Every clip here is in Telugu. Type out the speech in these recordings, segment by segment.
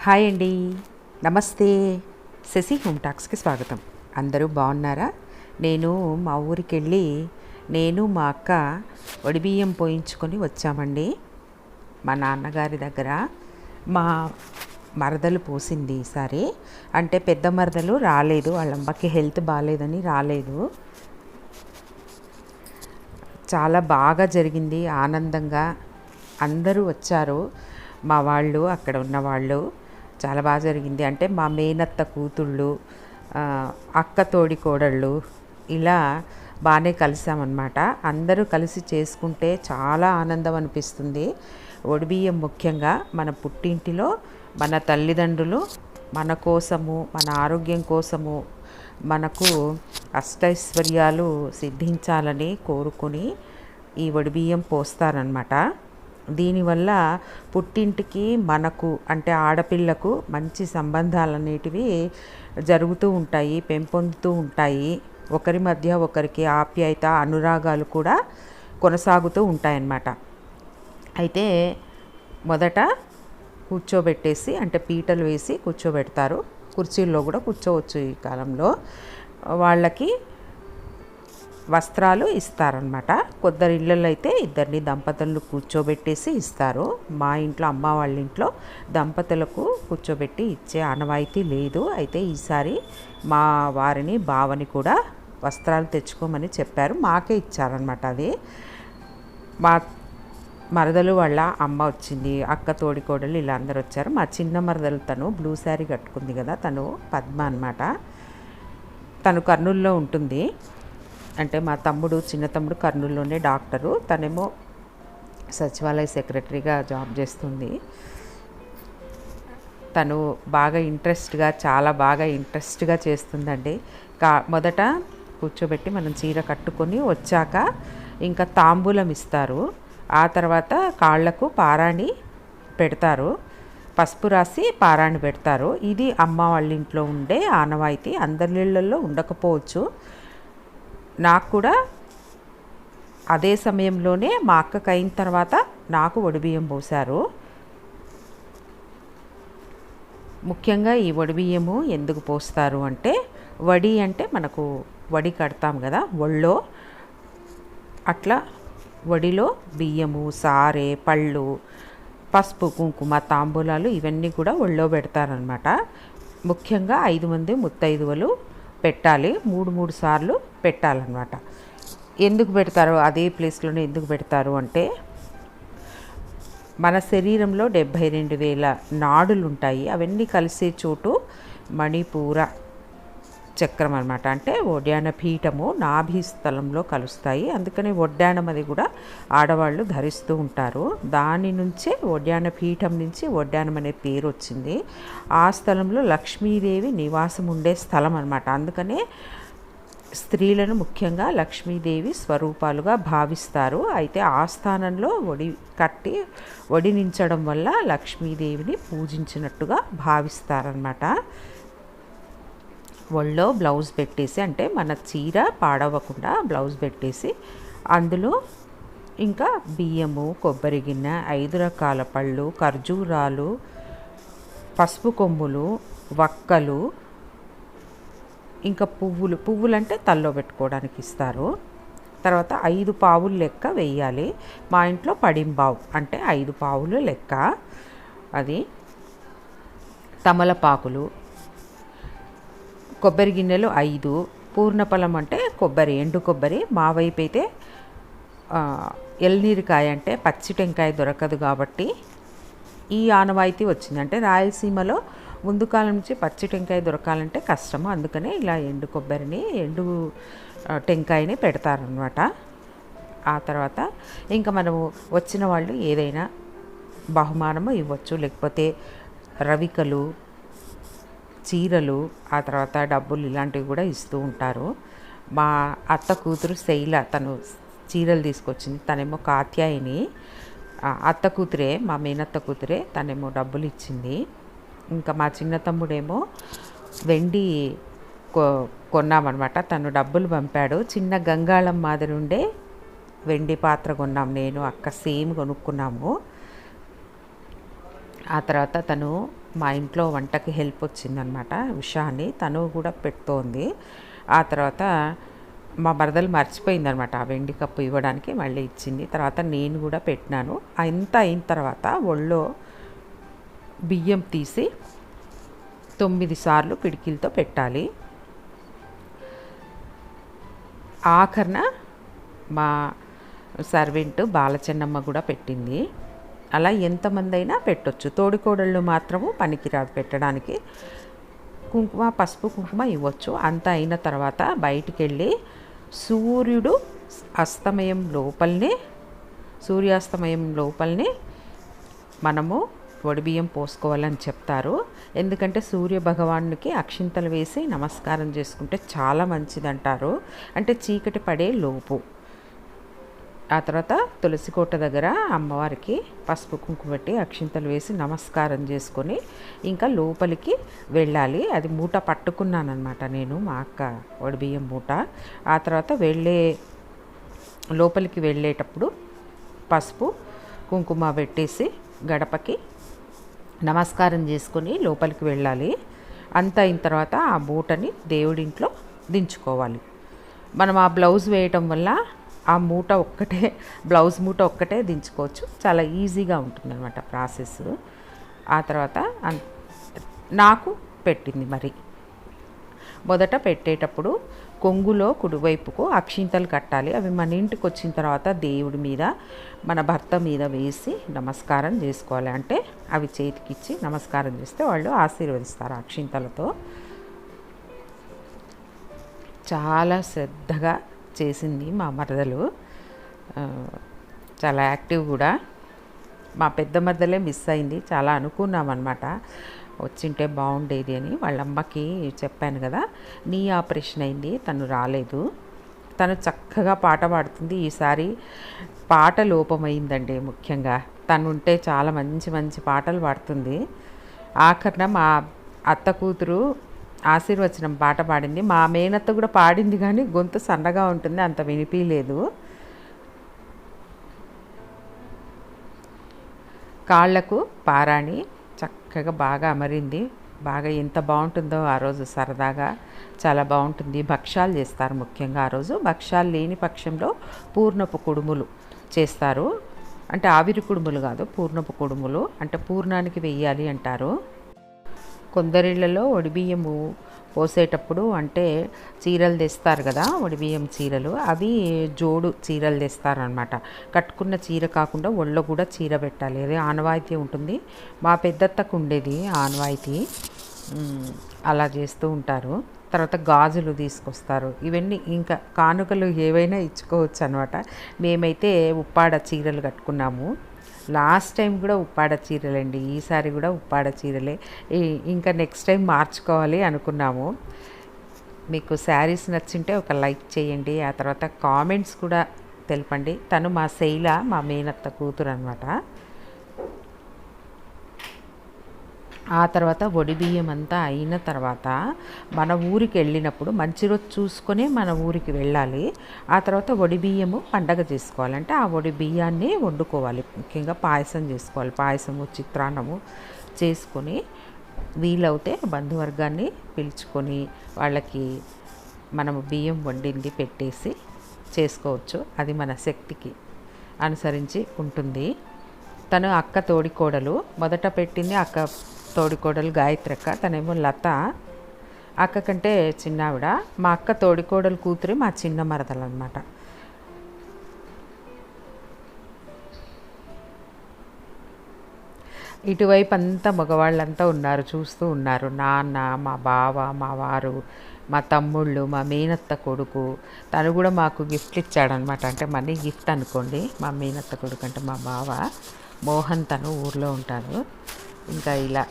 హాయ్ అండి. నమస్తే. శశి హోమ్ టాక్స్కి స్వాగతం. అందరూ బాగున్నారా? నేను మా ఊరికి వెళ్ళి నేను మా అక్క వడిబియ్యం పోయించుకొని వచ్చామండి. మా నాన్నగారి దగ్గర మా మరదలు పోసింది ఈసారి. అంటే పెద్ద మరదలు రాలేదు. వాళ్ళ అమ్మకి హెల్త్ బాగాలేదని రాలేదు. చాలా బాగా జరిగింది. ఆనందంగా అందరూ వచ్చారు. మా వాళ్ళు అక్కడ ఉన్న వాళ్ళు. చాలా బాగా జరిగింది. అంటే మా మేనత్త కూతుళ్ళు అక్క తోడి కోడళ్ళు ఇలా బాగానే కలిసామన్నమాట. అందరూ కలిసి చేసుకుంటే చాలా ఆనందం అనిపిస్తుంది. ఒడిబియ్యం ముఖ్యంగా మన పుట్టింటిలో మన తల్లిదండ్రులు మన కోసము మన ఆరోగ్యం కోసము మనకు అష్టైశ్వర్యాలు సిద్ధించాలని కోరుకొని ఈ వడిబియ్యం పోస్తారనమాట దీనివల్ల పుట్టింటికి మనకు అంటే ఆడపిల్లకు మంచి సంబంధాలు అనేటివి జరుగుతూ ఉంటాయి పెంపొందుతూ ఉంటాయి. ఒకరి మధ్య ఒకరికి ఆప్యాయత అనురాగాలు కూడా కొనసాగుతూ ఉంటాయన్నమాట. అయితే మొదట కూర్చోబెట్టేసి అంటే పీటలు వేసి కూర్చోబెడతారు. కుర్చీల్లో కూడా కూర్చోవచ్చు ఈ కాలంలో. వాళ్ళకి వస్త్రాలు ఇస్తారనమాట కొందరు ఇళ్ళల్లో అయితే ఇద్దరిని దంపతులను కూర్చోబెట్టేసి ఇస్తారు. మా ఇంట్లో అమ్మ వాళ్ళ ఇంట్లో దంపతులకు కూర్చోబెట్టి ఇచ్చే ఆనవాయితీ లేదు. అయితే ఈసారి మా వారిని బావని కూడా వస్త్రాలు తెచ్చుకోమని చెప్పారు. మాకే ఇచ్చారనమాట అది. మా మరదలు వాళ్ళ అమ్మ వచ్చింది అక్క తోడికోడలు ఇలా అందరు వచ్చారు. మా చిన్న మరదలు తను బ్లూ శారీ కట్టుకుంది కదా తను పద్మ అనమాట తను కర్నూలులో ఉంటుంది. అంటే మా తమ్ముడు చిన్న తమ్ముడు కర్నూలులోనే డాక్టరు. తనేమో సచివాలయ సెక్రటరీగా జాబ్ చేస్తుంది. తను బాగా ఇంట్రెస్ట్గా చాలా బాగా ఇంట్రెస్ట్గా చేస్తుందండి. కా మొదట కూర్చోబెట్టి మనం చీర కట్టుకొని వచ్చాక ఇంకా తాంబూలం ఇస్తారు. ఆ తర్వాత కాళ్ళకు పారాణి పెడతారు. పసుపు రాసి పారాణి పెడతారు. ఇది అమ్మ వాళ్ళ ఇంట్లో ఉండే ఆనవాయితీ. అందరిళ్ళల్లో ఉండకపోవచ్చు. నాకు కూడా అదే సమయంలోనే మా అక్కకి అయిన తర్వాత నాకు ఒడిబియ్యం పోశారు. ముఖ్యంగా ఈ వడిబియ్యము ఎందుకు పోస్తారు అంటే వడి అంటే మనకు వడి కడతాం కదా ఒళ్ళో. అట్లా వడిలో బియ్యము సారే పళ్ళు పసుపు కుంకుమ తాంబూలాలు ఇవన్నీ కూడా ఒళ్ళో పెడతారనమాట ముఖ్యంగా ఐదు మంది ముత్తైదువలు పెట్టాలి. మూడు మూడు సార్లు పెట్టాలన్నమాట. ఎందుకు పెడతారు? అదే ప్లేస్లోనే ఎందుకు పెడతారు అంటే మన శరీరంలో డెబ్భై రెండు వేల నాడులు ఉంటాయి అవన్నీ కలిసే చోటు మణిపూర చక్రం అనమాట అంటే ఒడ్యాన పీఠము నాభి స్థలంలో కలుస్తాయి. అందుకని ఒడ్డానం అది కూడా ఆడవాళ్ళు ధరిస్తూ ఉంటారు. దాని నుంచే ఒడ్యాన పీఠం నుంచి ఒడ్డానం అనే పేరు వచ్చింది. ఆ స్థలంలో లక్ష్మీదేవి నివాసం ఉండే స్థలం అనమాట అందుకనే స్త్రీలను ముఖ్యంగా లక్ష్మీదేవి స్వరూపాలుగా భావిస్తారు. అయితే ఆస్థానంలో ఒడి కట్టి ఒడినించడం వల్ల లక్ష్మీదేవిని పూజించినట్టుగా భావిస్తారనమాట ఒళ్ళో బ్లౌజ్ పెట్టేసి అంటే మన చీర పాడవకుండా బ్లౌజ్ పెట్టేసి అందులో ఇంకా బియ్యము కొబ్బరి గిన్నె ఐదు రకాల పళ్ళు ఖర్జూరాలు పసుపు కొమ్ములు వక్కలు ఇంకా పువ్వులు. పువ్వులు అంటే తల్లో పెట్టుకోవడానికి ఇస్తారు. తర్వాత ఐదు పావులు లెక్క వెయ్యాలి మా ఇంట్లో పడింబావు అంటే ఐదు పావులు లెక్క. అది తమలపాకులు కొబ్బరి గిన్నెలు ఐదు పూర్ణఫలం అంటే కొబ్బరి ఎండు కొబ్బరి మా వైపు అయితే ఎల్నీరికాయ అంటే పచ్చి టెంకాయ దొరకదు కాబట్టి ఈ ఆనవాయితీ వచ్చింది. అంటే రాయలసీమలో ముందు కాలం నుంచి పచ్చి టెంకాయ దొరకాలంటే కష్టము. అందుకనే ఇలా ఎండు కొబ్బరిని ఎండు టెంకాయని పెడతారనమాట ఆ తర్వాత ఇంకా మనము వచ్చిన వాళ్ళు ఏదైనా బహుమానము ఇవ్వచ్చు. లేకపోతే రవికలు చీరలు ఆ తర్వాత డబ్బులు ఇలాంటివి కూడా ఇస్తూ ఉంటారు. మా అత్త కూతురు శైల తను చీరలు తీసుకొచ్చింది. తనేమో కాత్యాయిని. అత్త కూతురే మా మేనత్త కూతురే తనేమో డబ్బులు ఇచ్చింది. ఇంకా మా చిన్న తమ్ముడేమో వెండి కొ కొన్నామన్నమాట. తను డబ్బులు పంపాడు. చిన్న గంగాళం మాదిరి ఉండే వెండి పాత్ర కొన్నాం నేను. అక్క సేమ్ కొనుక్కున్నాము. ఆ తర్వాత తను మా ఇంట్లో వంటకి హెల్ప్ వచ్చిందనమాట ఉషా తను కూడా పెడుతోంది. ఆ తర్వాత మా మరదలు మర్చిపోయిందనమాట ఆ వెండి కప్పు ఇవ్వడానికి మళ్ళీ ఇచ్చింది. తర్వాత నేను కూడా పెట్టినాను. అంత అయిన తర్వాత ఒళ్ళో బియ్యం తీసి తొమ్మిది సార్లు పిడికిలతో పెట్టాలి. ఆఖరణ మా సర్వెంట్ బాలచెన్నమ్మ కూడా పెట్టింది. అలా ఎంతమంది అయినా పెట్టొచ్చు. తోడికోడళ్ళు మాత్రము పనికిరాదు పెట్టడానికి. కుంకుమ పసుపు కుంకుమ ఇవ్వచ్చు. అంత అయిన తర్వాత బయటికి వెళ్ళి సూర్యుడు అస్తమయం లోపలనే సూర్యాస్తమయం లోపలనే మనము వడిబియ్యం పోసుకోవాలని చెప్తారు. ఎందుకంటే సూర్య భగవానునికి అక్షింతలు వేసి నమస్కారం చేసుకుంటే చాలా మంచిదంటారు. అంటే చీకటి పడే లోపు. ఆ తర్వాత తులసి కోట దగ్గర అమ్మవారికి పసుపు కుంకుమ పెట్టి అక్షింతలు వేసి నమస్కారం చేసుకొని ఇంకా లోపలికి వెళ్ళాలి. అది మూట పట్టుకున్నాను అనమాట నేను మా అక్క వడిబియ్యం మూట. ఆ తర్వాత వెళ్ళే లోపలికి వెళ్ళేటప్పుడు పసుపు కుంకుమ పెట్టేసి గడపకి నమస్కారం చేసుకొని లోపలికి వెళ్ళాలి. అంత అయిన తర్వాత ఆ మూటని దేవుడింట్లో దించుకోవాలి. మనం ఆ బ్లౌజ్ వేయటం వల్ల ఆ మూట ఒక్కటే బ్లౌజ్ మూట ఒక్కటే దించుకోవచ్చు. చాలా ఈజీగా ఉంటుందన్నమాట ప్రాసెస్. ఆ తర్వాత నాకు పెట్టింది మరి. మొదట పెట్టేటప్పుడు కొంగులో కుడివైపుకు అక్షింతలు కట్టాలి. అవి మన ఇంటికి వచ్చిన తర్వాత దేవుడి మీద మన భర్త మీద వేసి నమస్కారం చేసుకోవాలి. అంటే అవి చేతికిచ్చి నమస్కారం చేస్తే వాళ్ళు ఆశీర్వదిస్తారు అక్షింతలతో. చాలా శ్రద్ధగా చేసింది మా మరదలు. చాలా యాక్టివ్ కూడా. మా పెద్ద మరదలే మిస్ అయింది. చాలా అనుకున్నాం అనమాట వచ్చింటే బాగుండేది అని వాళ్ళ అమ్మకి చెప్పాను కదా. నీ ఆపరేషన్ అయింది. తను రాలేదు. తను చక్కగా పాట పాడుతుంది. ఈసారి పాట లోపమైందండి ముఖ్యంగా. తను ఉంటే చాలా మంచి మంచి పాటలు పాడుతుంది. ఆఖరణ మా అత్త కూతురు ఆశీర్వచనం పాట పాడింది. మా మేనత్త కూడా పాడింది కానీ గొంతు సన్నగా ఉంటుంది అంత వినిపించలేదు. కాళ్ళకు పారాణి చక్కగా బాగా అమరింది. బాగా ఎంత బాగుంటుందో ఆ రోజు సరదాగా చాలా బాగుంటుంది. భక్ష్యాలు చేస్తారు ముఖ్యంగా ఆ రోజు. భక్ష్యాలు లేని పక్షంలో పూర్ణపు కుడుములు చేస్తారు. అంటే ఆవిరి కుడుములు కాదు పూర్ణపు కుడుములు. అంటే పూర్ణానికి వెయ్యాలి అంటారు. కొందరిళ్ళలో ఒడిబియ్యము పోసేటప్పుడు అంటే చీరలు తెస్తారు కదా ఒడిబియ్యం చీరలు. అవి జోడు చీరలు తెస్తారనమాట. కట్టుకున్న చీర కాకుండా ఒళ్ళో కూడా చీర పెట్టాలి. అదే ఆనవాయితీ ఉంటుంది. మా పెద్దత్తకు ఉండేది ఆనవాయితీ. అలా చేస్తూ ఉంటారు. తర్వాత గాజులు తీసుకొస్తారు. ఇవన్నీ ఇంకా కానుకలు ఏవైనా ఇచ్చుకోవచ్చు అనమాట మేమైతే ఉప్పాడ చీరలు కట్టుకున్నాము. లాస్ట్ టైం కూడా ఉప్పాడ చీరలండి ఈసారి కూడా ఉప్పాడ చీరలే. ఇంకా నెక్స్ట్ టైం మార్చుకోవాలి అనుకున్నాము. మీకు శారీస్ నచ్చింటే ఒక లైక్ చేయండి ఆ తర్వాత కామెంట్స్ కూడా తెలపండి. తను మా శైల మా మేనత్త కూతురు అనమాట ఆ తర్వాత వడి బియ్యం అంతా అయిన తర్వాత మన ఊరికి వెళ్ళినప్పుడు మంచి రోజు చూసుకొని మన ఊరికి వెళ్ళాలి. ఆ తర్వాత వడి బియ్యము పండగ చేసుకోవాలంటే ఆ వడి బియ్యాన్ని వండుకోవాలి. ముఖ్యంగా పాయసం చేసుకోవాలి. పాయసము చిత్రాన్నము చేసుకొని వీలవుతే బంధువర్గాన్ని పిలుచుకొని వాళ్ళకి మనము బియ్యం వండింది పెట్టేసి చేసుకోవచ్చు. అది మన శక్తికి అనుసరించి ఉంటుంది. తను అక్క తోడికోడలు. మొదట పెట్టింది అక్క తోడికోడలు గాయత్రి అక్క తనేమో లత అక్క కంటే చిన్నావిడ. మా అక్క తోడికోడలు కూతురి మా చిన్న మరదలు అనమాట ఇటువైపు అంతా మగవాళ్ళంతా ఉన్నారు చూస్తూ ఉన్నారు. నాన్న మా బావ మా వారు మా తమ్ముళ్ళు మా మేనత్త కొడుకు. తను కూడా మాకు గిఫ్ట్ ఇచ్చాడనమాట అంటే మనీ గిఫ్ట్ అనుకోండి మా మేనత్త కొడుకు అంటే మా బావ. మోహన్ తను ఊర్లో ఉంటాడు. ఇంకా ఇలా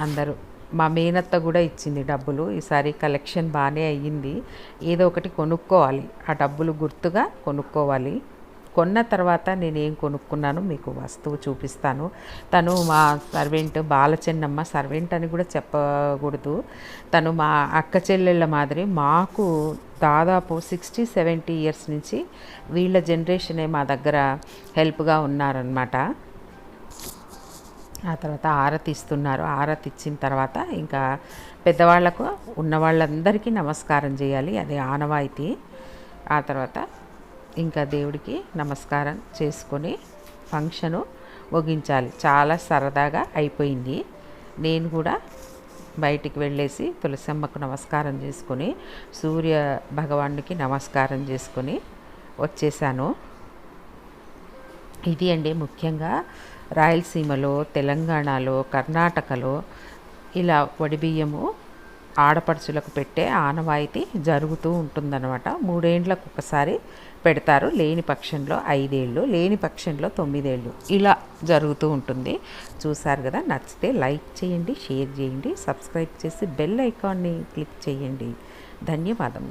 అందరూ మా మేనత్త కూడా ఇచ్చింది డబ్బులు. ఈసారి కలెక్షన్ బాగానే అయ్యింది. ఏదో ఒకటి కొనుక్కోవాలి. ఆ డబ్బులు గుర్తుగా కొనుక్కోవాలి. కొన్న తర్వాత నేను ఏం కొనుక్కున్నాను మీకు వస్తువు చూపిస్తాను. తను మా సర్వెంట్ బాలచెన్నమ్మ సర్వెంట్ అని కూడా చెప్పకూడదు. తను మా అక్క చెల్లెళ్ళ మాదిరి మాకు దాదాపు సిక్స్టీ సెవెంటీ ఇయర్స్ నుంచి వీళ్ళ జనరేషనే మా దగ్గర హెల్ప్గా ఉన్నారనమాట ఆ తర్వాత ఆరతి ఇస్తున్నారు. ఆరతి ఇచ్చిన తర్వాత ఇంకా పెద్దవాళ్ళకు ఉన్న వాళ్ళందరికీ నమస్కారం చేయాలి. అది ఆనవాయితీ. ఆ తర్వాత ఇంకా దేవుడికి నమస్కారం చేసుకొని ఫంక్షను ముగించాలి. చాలా సరదాగా అయిపోయింది. నేను కూడా బయటికి వెళ్ళేసి తులసమ్మకు నమస్కారం చేసుకొని సూర్య భగవానుడికి నమస్కారం చేసుకొని వచ్చేసాను. ఇది అండి ముఖ్యంగా రాయలసీమలో తెలంగాణలో కర్ణాటకలో ఇలా వడిబియ్యము ఆడపడుచులకు పెట్టే ఆనవాయితీ జరుగుతూ ఉంటుందన్నమాట. మూడేండ్లకు ఒకసారి పెడతారు లేని పక్షంలో ఐదేళ్ళు లేని పక్షంలో తొమ్మిదేళ్ళు. ఇలా జరుగుతూ ఉంటుంది. చూసారు కదా? నచ్చితే లైక్ చేయండి షేర్ చేయండి సబ్స్క్రైబ్ చేసి బెల్ ఐకాన్ని క్లిక్ చేయండి. ధన్యవాదములు.